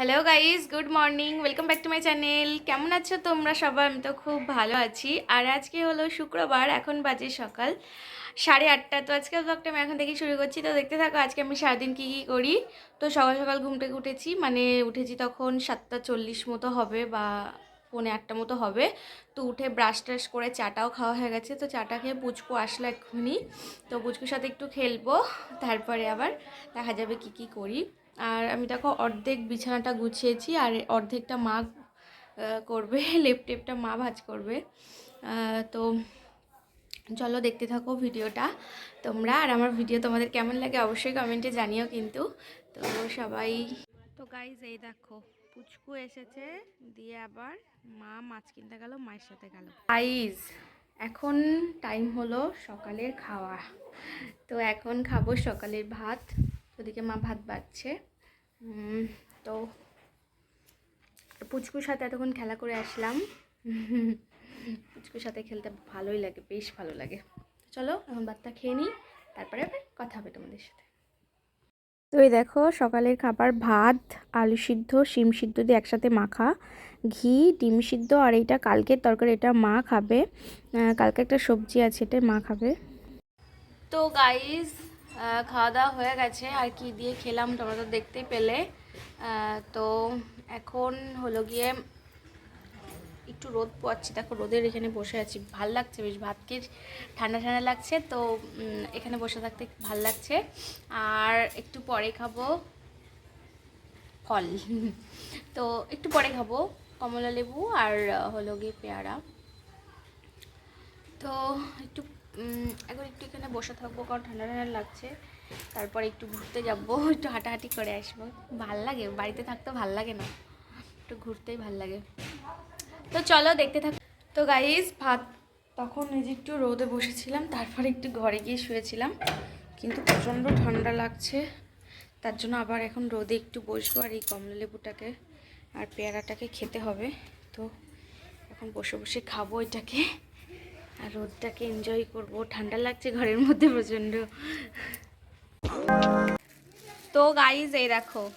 Hello guys good morning welcome back to my channel কেমন আছো তোমরা সবাই? আমি তো খুব ভালো আছি। আর আজকে হলো শুক্রবার, এখন বাজে সকাল সাড়ে আটটা। তো আজকে ব্লগটা আমি এখন থেকে শুরু করছি। তো দেখতে থাকো, আজকে আমি সারাদিন কী কী করি। তো সকাল সকাল ঘুম থেকে উঠেছি। মানে উঠেছি তখন সাতটা চল্লিশ মতো হবে বা পৌনে আটটা মতো হবে। তো উঠে ব্রাশ ট্রাশ করে চাটাও খাওয়া হয়ে গেছে। তো চাটা খেয়ে পুচকু আসলো এক্ষুনি। তো পুচকুর সাথে একটু খেলব। তারপরে আবার দেখা যাবে কি কি করি। আর আমি দেখো অর্ধেক বিছানাটা গুছিয়েছি আর অর্ধেকটা মা করবে লেপ টেপটা মা ভাজ করবে। তো চলো দেখতে থাকো ভিডিওটা তোমরা। আর আমার ভিডিও তোমাদের কেমন লাগে অবশ্যই কমেন্টে জানিও কিন্তু। তো সবাই তো গাইজ এই দেখো পুচকু এসেছে দিয়ে আবার মা মাছ কিনতে গেল মায়ের সাথে গেল। গাইজ এখন টাইম হলো সকালের খাওয়া। তো এখন খাব সকালের ভাত ওদিকে মা ভাত বাড়ছে তো পুচকুর সাথে এতক্ষণ খেলা করে আসলাম। পুচকুর সাথে খেলতে ভালোই লাগে, বেশ ভালো লাগে। চলো, এখন ভাতটা খেয়ে নিই, তারপরে আবার কথা হবে তোমাদের সাথে। তো এই দেখো, সকালের খাবার ভাত, আলু সিদ্ধ, শিম সিদ্ধ দিয়ে একসাথে মাখা। ঘি, ডিম সিদ্ধ আর এইটা কালকের তরকারি, এটা মা খাবে। কালকে একটা সবজি আছে, এটা মা খাবে। তো গাইজ খাওয়া দাওয়া হয়ে গেছে। আর কি দিয়ে খেলাম তোমরা তো দেখতেই পেলে। তো এখন হলো গিয়ে একটু রোদ পোয়াচ্ছি। দেখো রোদের এখানে বসে আছি। ভালো লাগছে বেশ। ভাত খেয়ে ঠান্ডা ঠান্ডা লাগছে? তো এখানে বসে থাকতে ভালো লাগছে। আর একটু পরে খাব ফল। তো, একটু পরে খাব কমলা লেবু আর হলো গিয়ে পেয়ারা। তো, একটু এখন একটু এখানে বসে থাকব, কারণ ঠান্ডা ঠান্ডা লাগছে। তারপরে একটু ঘুরতে যাব, একটু হাঁটাহাঁটি করে আসব। ভালো লাগে, বাড়িতে থাকতে ভালো লাগে না। একটু ঘুরতেই ভালো লাগে। তো চলো দেখতে থাক। তো গাইজ ভাত তখন এই যে একটু রোদে বসেছিলাম, তারপরে একটু ঘরে গিয়ে শুয়েছিলাম। কিন্তু প্রচণ্ড ঠান্ডা লাগছে। তার জন্য আবার এখন রোদে একটু বসবো, আর এই কমলা লেবুটাকে আর পেয়ারাটাকে খেতে হবে। তো এখন বসে বসে খাব এটাকে। আর রোদটাকে এনজয় করব। ঠান্ডা লাগছে ঘরের মধ্যে প্রচণ্ড। তো গাইজ এই দেখো,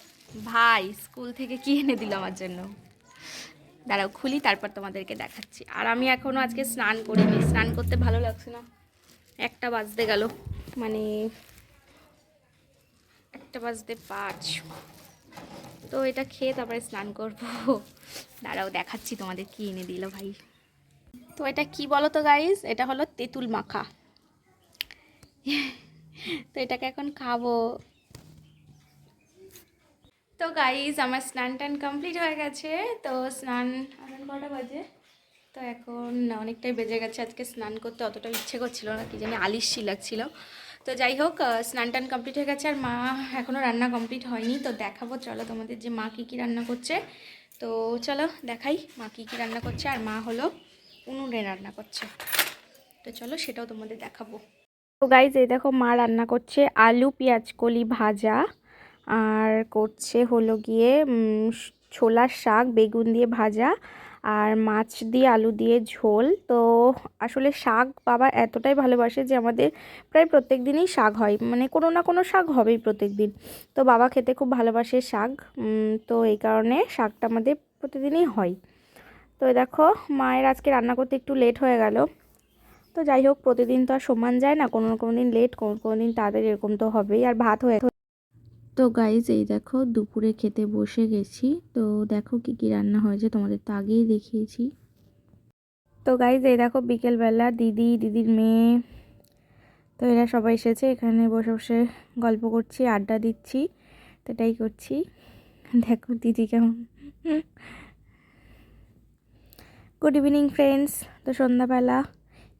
ভাই স্কুল থেকে কি এনে দিল আমার জন্য? দাঁড়াও, খুলি, তারপর তোমাদেরকে দেখাচ্ছি। আর আমি এখনও আজকে স্নান করিনি। স্নান করতে ভালো লাগছে না। একটা বাজতে গেল। মানে একটা বাজতে পাঁচ। তো এটা খেয়ে তারপরে স্নান করব। দাঁড়াও, দেখাচ্ছি তোমাদের কি এনে দিল ভাই। তো এটা কি বলো তো গাইজ এটা হলো তেঁতুল মাখা। তো এটাকে এখন খাব। তো গাইজ আমার স্নান টান কমপ্লিট হয়ে গেছে। তো স্নান এখন কটা বাজে? তো এখন অনেকটাই বেজে গেছে। আজকে স্নান করতে অতটা ইচ্ছে করছিল না, কি জানি আলিশি লাগছিল তো যাই হোক স্নান টান কমপ্লিট হয়ে গেছে আর মা এখনও রান্না কমপ্লিট হয়নি। তো দেখাবো, চলো তোমাদের যে মা কী কী রান্না করছে। তো চলো দেখাই মা কী কী রান্না করছে। আর মা হলো উনুনে রান্না করছে। তো চলো সেটাও তোমাদের দেখাবো। তো গাইজ এই দেখো মা রান্না করছে আলু, পেঁয়াজ, কলি ভাজা আর করছে হলো গিয়ে ছোলার শাক, বেগুন দিয়ে ভাজা আর মাছ দিয়ে আলু দিয়ে ঝোল। তো আসলে শাক বাবা এতটাই ভালোবাসে যে আমাদের প্রায় প্রত্যেক দিনই শাক হয়। মানে কোনো না কোনো শাক হবেই প্রত্যেক দিন। তো বাবা খেতে খুব ভালোবাসে শাক। তো এই কারণে শাকটা আমাদের প্রতিদিনই হয়। তো দেখো, মায়ের আজকে রান্না করতে একটু লেট হয়ে গেল। তো যাই হোক, প্রতিদিন তো আর সমান যায় না, কোনো কোনো দিন লেট কোনো কোনো দিন তাড়াতাড়ি এরকম তো হবেই, আর ভাত হয়ে তো গাইজ এই দেখো, দুপুরে খেতে বসে গেছি। তো দেখো কি কি রান্না হয়েছে, তোমাদের তো আগেই দেখিয়েছি। তো গাইজ এই দেখো, বিকেলবেলা দিদি, দিদির মেয়ে, তো এরা সবাই এসেছে, এখানে বসে বসে গল্প করছি, আড্ডা দিচ্ছি, তো এটাই করছি। দেখো দিদি কেমন। গুড ইভিনিং ফ্রেন্ডস তো সন্ধ্যাবেলা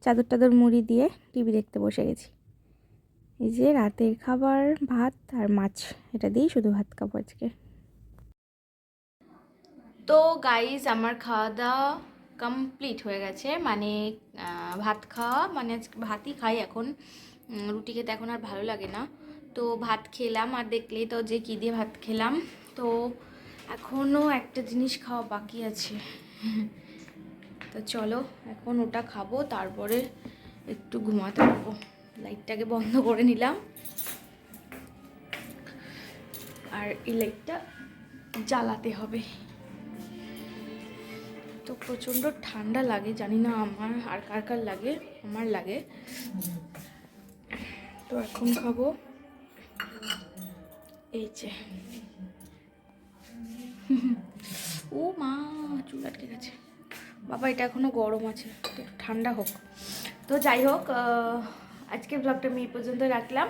চাদর টাদর মুড়ি দিয়ে টিভি দেখতে বসে গেছি। এই যে রাতের খাবার, ভাত আর মাছ, এটা দিয়েই শুধু ভাত খাব আজকে। তো গাইজ আমার খাওয়া দাওয়া কমপ্লিট হয়ে গেছে। মানে ভাত খাওয়া মানে ভাতই খাই এখন। রুটি খেতে এখন আর ভালো লাগে না। তো ভাত খেলাম আর দেখলেই তো যে কী দিয়ে ভাত খেলাম। তো এখনও একটা জিনিস খাওয়া বাকি আছে। তো চলো, এখন ওটা খাব, তারপরে একটু ঘুমাতে পারব। লাইটটাকে বন্ধ করে নিলাম। আর এই লাইটটা জ্বালাতে হবে। তো প্রচণ্ড ঠান্ডা লাগে, জানি না আমার আর কার কার লাগে, আমার লাগে। তো এখন খাব। এই যে। ও মা, চুল আটকে গেছে। বাবা, এটা এখনও গরম আছে ঠান্ডা হোক। তো যাই হোক আজকে ব্লগটা আমি এই পর্যন্ত রাখলাম।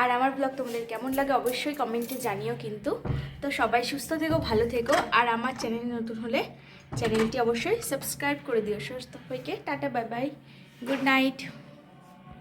আর আমার ব্লগ তোমাদের কেমন লাগে অবশ্যই কমেন্টে জানিও কিন্তু। তো সবাই সুস্থ থেকো, ভালো থেকো। আর আমার চ্যানেল নতুন হলে চ্যানেলটি অবশ্যই সাবস্ক্রাইব করে দিও। সুস্থ হইকে, tata bye bye good night